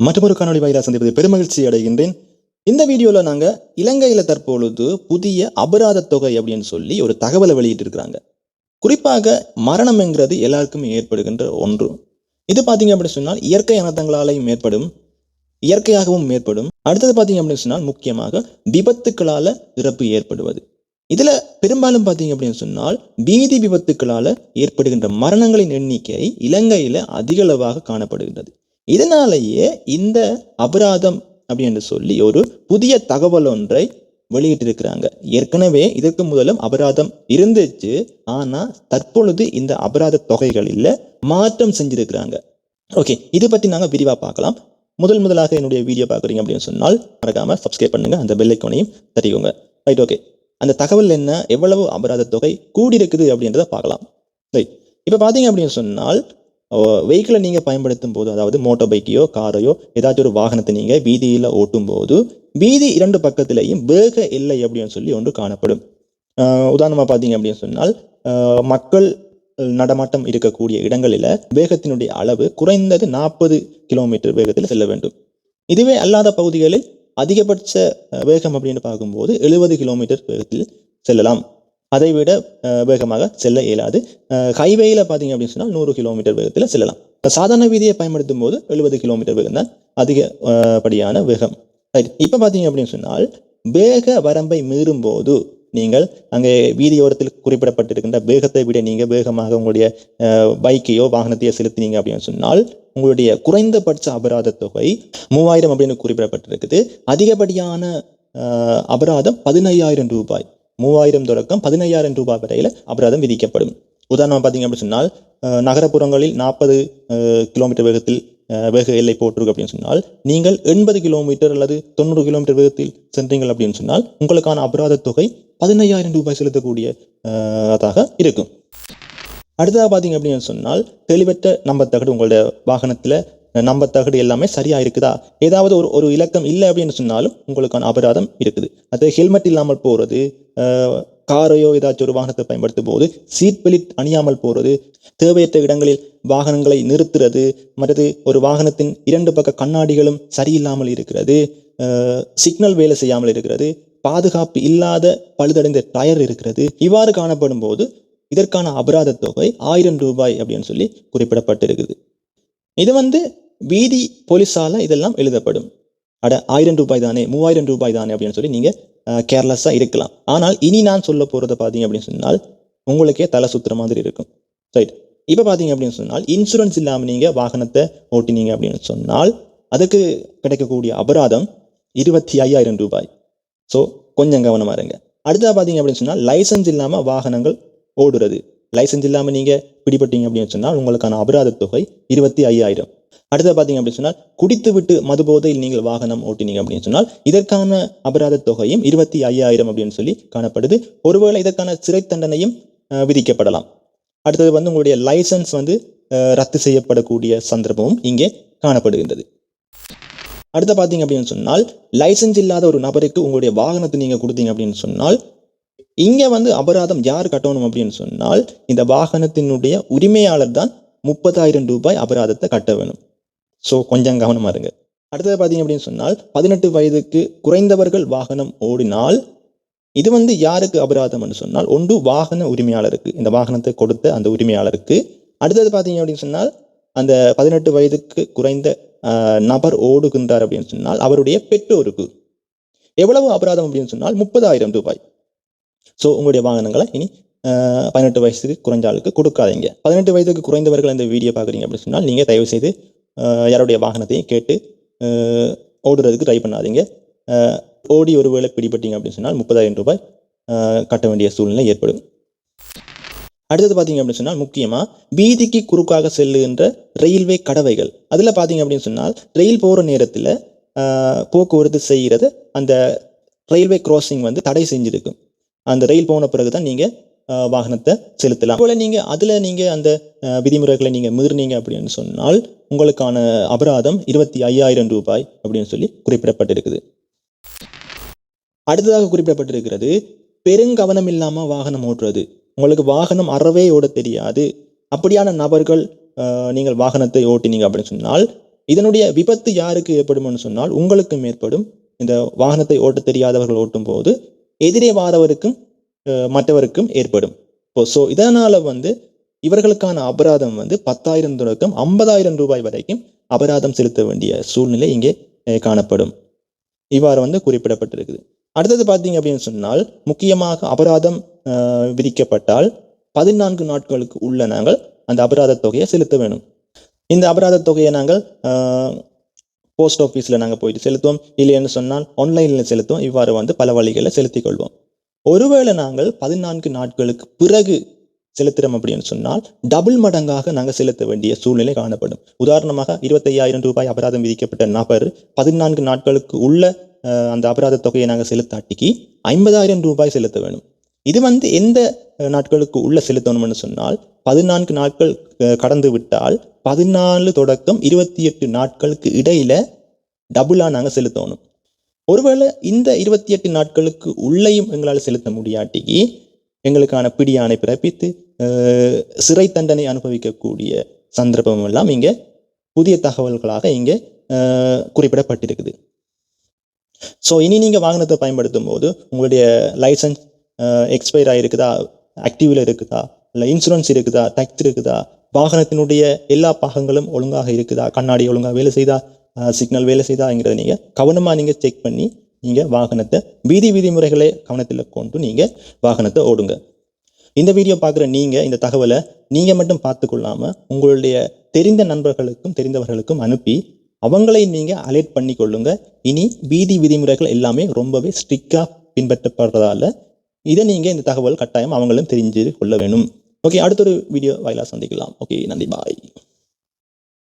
மற்றொரு காணொளி வாயிலாக சந்திப்பது பெருமகிழ்ச்சி அடைகின்றேன். இந்த வீடியோவில் நாங்கள் இலங்கையில் தற்பொழுது புதிய அபராத தொகை அப்படின்னு சொல்லி ஒரு தகவலை வெளியிட்டிருக்கிறாங்க. குறிப்பாக மரணம்ங்கிறது எல்லாருக்குமே ஏற்படுகின்ற ஒன்று. இது பார்த்தீங்க அப்படின்னு சொன்னால் இயற்கை அனர்த்தங்களாலையும் ஏற்படும் இயற்கையாகவும் ஏற்படும். அடுத்தது பார்த்தீங்க அப்படின்னு சொன்னால் முக்கியமாக விபத்துக்களால் இறப்பு ஏற்படுவது. இதில் பெரும்பாலும் பார்த்தீங்க அப்படின்னு சொன்னால் வீதி விபத்துக்களால் ஏற்படுகின்ற மரணங்களின் எண்ணிக்கை இலங்கையில் அதிகளவாக காணப்படுகின்றது. இதனாலேயே இந்த அபராதம் அப்படின்னு சொல்லி ஒரு புதிய தகவல் ஒன்றை வெளியிட்டிருக்கிறாங்க. ஏற்கனவே இதற்கு முதலும் அபராதம் இருந்துச்சு. ஆனால் தற்பொழுது இந்த அபராத தொகைகளில் மாற்றம் செஞ்சிருக்கிறாங்க. ஓகே இது பற்றி நாங்கள் விரிவாக பார்க்கலாம். முதல் முதலாக என்னுடைய வீடியோ பார்க்குறீங்க அப்படின்னு சொன்னால் மறக்காமல் சப்ஸ்கிரைப் பண்ணுங்கள் அந்த பெல்லைக்கோனையும் தட்டிக்கோங்க. ரைட் ஓகே அந்த தகவல் என்ன? எவ்வளவு அபராத தொகை கூடியிருக்குது அப்படின்றத பார்க்கலாம். ரைட் இப்போ பார்த்தீங்க அப்படின்னு சொன்னால் வெஹிக்கிளை நீங்கள் பயன்படுத்தும் போது அதாவது மோட்டார் பைக்கையோ காரையோ ஏதாச்சும் ஒரு வாகனத்தை நீங்கள் வீதியில் ஓட்டும் போது வீதி இரண்டு பக்கத்திலையும் வேக இல்லை அப்படின்னு சொல்லி ஒன்று காணப்படும். உதாரணமாக பார்த்தீங்க அப்படின்னு சொன்னால் மக்கள் நடமாட்டம் இருக்கக்கூடிய இடங்களில் வேகத்தினுடைய அளவு குறைந்தது நாற்பது கிலோமீட்டர் வேகத்தில் செல்ல வேண்டும். இதுவே அல்லாத பகுதிகளில் அதிகபட்ச வேகம் அப்படின்னு பார்க்கும்போது எழுபது கிலோமீட்டர் வேகத்தில் செல்லலாம். அதை விட வேகமாக செல்ல இயலாது. ஹைவேயில் பார்த்தீங்க அப்படின்னு சொன்னால் நூறு கிலோமீட்டர் வேகத்தில் செல்லலாம். சாதாரண வீதியை பயன்படுத்தும் போது எழுபது கிலோமீட்டர் வேகம் தான் அதிகப்படியான வேகம். ரைட் இப்போ பார்த்தீங்க அப்படின்னு சொன்னால் வேக வரம்பை மீறும் போது நீங்கள் அங்கே வீதியோரத்தில் குறிப்பிடப்பட்டிருக்கின்ற வேகத்தை விட நீங்கள் வேகமாக உங்களுடைய பைக்கையோ வாகனத்தையோ செலுத்தினீங்க அப்படின்னு சொன்னால் உங்களுடைய குறைந்தபட்ச அபராத தொகை மூவாயிரம் அப்படின்னு குறிப்பிடப்பட்டிருக்குது. அதிகப்படியான அபராதம் பதினையாயிரம் ரூபாய். மூவாயிரம் தொடக்கம் பதினையாயிரம் ரூபாய் வரையில் அபராதம் விதிக்கப்படும். உதாரணமாக பார்த்தீங்க அப்படின்னு சொன்னால் நகரப்புறங்களில் நாற்பது கிலோமீட்டர் வேகத்தில் வேக எல்லை போட்டிருக்கு அப்படின்னு சொன்னால் நீங்கள் எண்பது கிலோமீட்டர் அல்லது தொண்ணூறு கிலோமீட்டர் வேகத்தில் சென்றீங்கள் அப்படின்னு சொன்னால் உங்களுக்கான அபராத தொகை பதினையாயிரம் ரூபாய் செலுத்தக்கூடிய அதாக இருக்கும். அடுத்ததாக பார்த்தீங்க அப்படின்னு சொன்னால் தெளிவற்ற நம்பத்தகடு உங்களுடைய வாகனத்தில் நம்பத்தகடு எல்லாமே சரியா இருக்குதா? ஏதாவது ஒரு ஒரு இலக்கம் இல்லை அப்படின்னு சொன்னாலும் உங்களுக்கான அபராதம் இருக்குது. அது ஹெல்மெட் இல்லாமல் போகிறது காரையோ ஏதாச்சும் ஒரு வாகனத்தை பயன்படுத்தும் போது சீட் பெல்ட் அணியாமல் போகிறது தேவையற்ற இடங்களில் வாகனங்களை நிறுத்துறது மற்றது ஒரு வாகனத்தின் இரண்டு பக்க கண்ணாடிகளும் சரியில்லாமல் இருக்கிறது சிக்னல் வேலை செய்யாமல் இருக்கிறது பாதுகாப்பு இல்லாத பழுதடைந்த டயர் இருக்கிறது இவ்வாறு காணப்படும் போது இதற்கான அபராத தொகை ஆயிரம் ரூபாய் அப்படின்னு சொல்லி குறிப்பிடப்பட்டிருக்குது. இது வந்து வீதி போலீஸால் இதெல்லாம் எழுதப்படும். அட ஆயிரம் ரூபாய் தானே மூவாயிரம் ரூபாய் தானே அப்படின்னு சொல்லி நீங்கள் கேர்லெஸ்ஸாக இருக்கலாம். ஆனால் இனி நான் சொல்ல போகிறத பார்த்தீங்க அப்படின்னு சொன்னால் உங்களுக்கே தலை சுத்துற மாதிரி இருக்கும். ரைட் இப்போ பார்த்தீங்க அப்படின்னு சொன்னால் இன்சூரன்ஸ் இல்லாமல் நீங்கள் வாகனத்தை ஓட்டினீங்க அப்படின்னு சொன்னால் அதுக்கு கிடைக்கக்கூடிய அபராதம் இருபத்தி ஐயாயிரம் ரூபாய். ஸோ கொஞ்சம் கவனமாக இருங்க. அடுத்ததாக பார்த்தீங்க அப்படின்னு சொன்னால் லைசன்ஸ் இல்லாமல் வாகனங்கள் ஓடுறது. லைசன்ஸ் இல்லாமல் நீங்கள் பிடிபட்டீங்க அப்படின்னு சொன்னால் உங்களுக்கான அபராத தொகை இருபத்தி ஐயாயிரம். அடுத்தது பார்த்தீங்க அப்படின்னு சொன்னால் குடித்து விட்டு மதுபோதையில் நீங்கள் வாகனம் ஓட்டினீங்க அப்படின்னு சொன்னால் இதற்கான அபராத தொகையும் இருபத்தி ஐயாயிரம் அப்படின்னு சொல்லி காணப்படுது. ஒருவேளை இதற்கான சிறை தண்டனையும் விதிக்கப்படலாம். அடுத்தது வந்து உங்களுடைய லைசன்ஸ் வந்து ரத்து செய்யப்படக்கூடிய சந்தர்ப்பமும் இங்கே காணப்படுகின்றது. அடுத்த பார்த்தீங்க அப்படின்னு சொன்னால் லைசன்ஸ் இல்லாத ஒரு நபருக்கு உங்களுடைய வாகனத்தை நீங்கள் கொடுத்தீங்க அப்படின்னு சொன்னால் இங்கே வந்து அபராதம் யார் கட்டணும் அப்படின்னு சொன்னால் இந்த வாகனத்தினுடைய உரிமையாளர் தான் முப்பதாயிரம் ரூபாய் அபராதத்தை கட்ட வேணும். ஸோ கொஞ்சம் கவனமாக இருங்க. அடுத்தது பார்த்தீங்க அப்படின்னு சொன்னால் பதினெட்டு வயதுக்கு குறைந்தவர்கள் வாகனம் ஓடினால் இது வந்து யாருக்கு அபராதம்னு சொன்னால் ஒன்று வாகன உரிமையாளருக்கு இந்த வாகனத்தை கொடுத்த அந்த உரிமையாளருக்கு. அடுத்தது பார்த்தீங்க அப்படின்னு சொன்னால் அந்த பதினெட்டு வயதுக்கு குறைந்த நபர் ஓடுகின்றார் அப்படின்னு சொன்னால் அவருடைய பெற்றோருக்கு. எவ்வளவு அபராதம் அப்படின்னு சொன்னால் முப்பதாயிரம் ரூபாய். ஸோ உங்களுடைய வாகனங்களை இனி பதினெட்டு வயசுக்கு குறைஞ்ச ஆளுக்கு கொடுக்காதீங்க. பதினெட்டு வயதுக்கு குறைந்தவர்கள் இந்த வீடியோ பார்க்குறீங்க அப்படின்னு சொன்னால் நீங்கள் தயவு செய்து யாருடைய வாகனத்தையும் கேட்டு ஓடுறதுக்கு ட்ரை பண்ணாதீங்க. ஓடி ஒருவேளை பிடிபட்டீங்க அப்படின்னு சொன்னால் முப்பதாயிரம் ரூபாய் கட்ட வேண்டிய சூழ்நிலை ஏற்படும். அடுத்தது பார்த்தீங்க அப்படின்னு சொன்னால் முக்கியமாக வீதிக்கு குறுக்காக செல்லுகின்ற ரயில்வே கடவைகள். அதில் பார்த்தீங்க அப்படின்னு சொன்னால் ரயில் போகிற நேரத்தில் போக்குவரத்து செய்கிறது அந்த ரயில்வே கிராசிங் வந்து தடை செஞ்சுருக்கும். அந்த ரயில் போன பிறகு தான் நீங்கள் வாகனத்தை செலுத்தலாம். போல நீங்கள் அதில் நீங்கள் அந்த விதிமுறைகளை நீங்கள் மீறினீங்க அப்படின்னு சொன்னால் உங்களுக்கான அபராதம் இருபத்தி ஐயாயிரம் ரூபாய் அப்படின்னு சொல்லி குறிப்பிடப்பட்டிருக்குது. அடுத்ததாக குறிப்பிடப்பட்டிருக்கிறது பெருங்கவனம் இல்லாமல் வாகனம் ஓட்டுறது. உங்களுக்கு வாகனம் அறவே ஓட தெரியாது. அப்படியான நபர்கள் நீங்கள் வாகனத்தை ஓட்டினீங்க அப்படின்னு சொன்னால் இதனுடைய விபத்து யாருக்கு ஏற்படும்னு சொன்னால் உங்களுக்கும் ஏற்படும் இந்த வாகனத்தை ஓட்ட தெரியாதவர்கள் ஓட்டும் போது எதிரே வாரவருக்கும் மற்றவருக்கும் ஏற்படும். இப்போ ஸோ இதனால் வந்து இவர்களுக்கான அபராதம் வந்து பத்தாயிரம் தொடக்கம் ஐம்பதாயிரம் ரூபாய் வரைக்கும் அபராதம் செலுத்த வேண்டிய சூழ்நிலை இங்கே காணப்படும். இவ்வாறு வந்து குறிப்பிடப்பட்டிருக்குது. அடுத்தது பார்த்தீங்க அப்படின்னு சொன்னால் முக்கியமாக அபராதம் விதிக்கப்பட்டால் பதினான்கு நாட்களுக்கு உள்ள நாங்கள் அந்த அபராத தொகையை செலுத்த வேணும் இந்த அபராத தொகையை நாங்கள் போஸ்ட் ஆஃபீஸில் நாங்கள் போயிட்டு செலுத்துவோம். இல்லைன்னு சொன்னால் ஆன்லைனில் செலுத்துவோம். இவ்வாறு வந்து பல வழிகளில் செலுத்திக் கொள்வோம் ஒருவேளை நாங்கள் பதினான்கு நாட்களுக்கு பிறகு செலுத்துறோம் அப்படின்னு சொன்னால் டபுள் மடங்காக நாங்கள் செலுத்த வேண்டிய சூழ்நிலை காணப்படும். உதாரணமாக இருபத்தையாயிரம் ரூபாய் அபராதம் விதிக்கப்பட்ட நபர் பதினான்கு நாட்களுக்கு உள்ள அந்த அபராத தொகையை நாங்கள் செலுத்தாட்டிக்கு ஐம்பதாயிரம் ரூபாய் செலுத்த வேணும். இது வந்து எந்த நாட்களுக்கு உள்ள செலுத்தணும்னு சொன்னால் பதினான்கு நாட்கள் கடந்து விட்டால் பதினாலு தொடக்கம் இருபத்தி எட்டு நாட்களுக்கு இடையில டபுளாக நாங்கள் செலுத்தணும். ஒருவேளை இந்த இருபத்தி எட்டு நாட்களுக்கு உள்ளேயும் எங்களால் செலுத்த முடியாட்டிக்கு எங்களுக்கான பிடியானை பிறப்பித்து சிறை தண்டனை அனுபவிக்கக்கூடிய சந்தர்ப்பம் எல்லாம் இங்கே புதிய தகவல்களாக இங்கே குறிப்பிடப்பட்டிருக்குது. ஸோ இனி நீங்கள் வாகனத்தை பயன்படுத்தும் போது உங்களுடைய லைசன்ஸ் எக்ஸ்பயர் ஆகிருக்குதா ஆக்டிவில் இருக்குதா? இல்லை இன்சூரன்ஸ் இருக்குதா? டேக்ஸ் இருக்குதா? வாகனத்தினுடைய எல்லா பாகங்களும் ஒழுங்காக இருக்குதா? கண்ணாடி ஒழுங்காக வேலை செய்தா? சிக்னல் வேலை செய்தாங்கிறத நீங்கள் கவனமாக நீங்கள் செக் பண்ணி நீங்கள் வாகனத்தை வீதி விதிமுறைகளை கவனத்தில் கொண்டு நீங்கள் வாகனத்தை ஓடுங்க. இந்த வீடியோ பார்க்குற நீங்கள் இந்த தகவலை நீங்கள் மட்டும் பார்த்து கொள்ளாமல் உங்களுடைய தெரிந்த நண்பர்களுக்கும் தெரிந்தவர்களுக்கும் அனுப்பி அவங்களை நீங்கள் அலர்ட் பண்ணி கொள்ளுங்க இனி வீதி விதிமுறைகள் எல்லாமே ரொம்பவே ஸ்ட்ரிக்டாக பின்பற்றப்படுறதால இதை நீங்கள் இந்த தகவல் கட்டாயம் அவங்களும் தெரிஞ்சு கொள்ள வேணும் ஓகே அடுத்த ஒரு வீடியோ வாயிலாக சந்திக்கலாம். ஓகே நன்றி பாய்